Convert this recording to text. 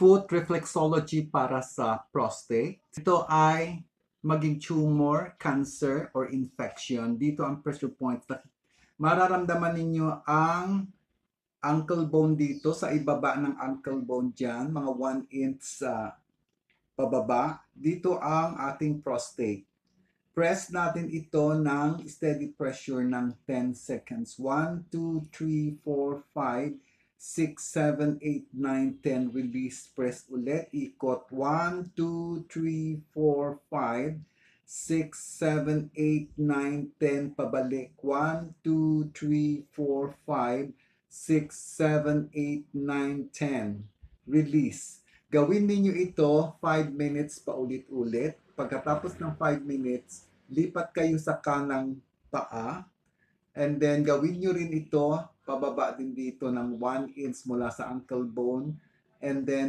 foot reflexology para sa prostate. Ito ay maging tumor, cancer, or infection. Dito ang pressure point. Mararamdaman ninyo ang ankle bone dito sa ibaba ng ankle bone dyan, mga 1 inch sa pababa. Dito ang ating prostate. Press natin ito ng steady pressure ng 10 seconds. 1, 2, 3, 4, 5, 6, 7, 8, 9, 10. Release. Press ulit. Ikot. 1, 2, 3, 4, 5, 6, 7, 8, 9, 10. Pabalik. 1, 2, 3, 4, 5, 6, 7, 8, 9, 10. Release. Gawin ninyo ito 5 minutes pa ulit-ulit. Pagkatapos ng 5 minutes, lipat kayo sa kanang paa. And then gawin nyo rin ito, pababa din dito ng 1 inch mula sa ankle bone. And then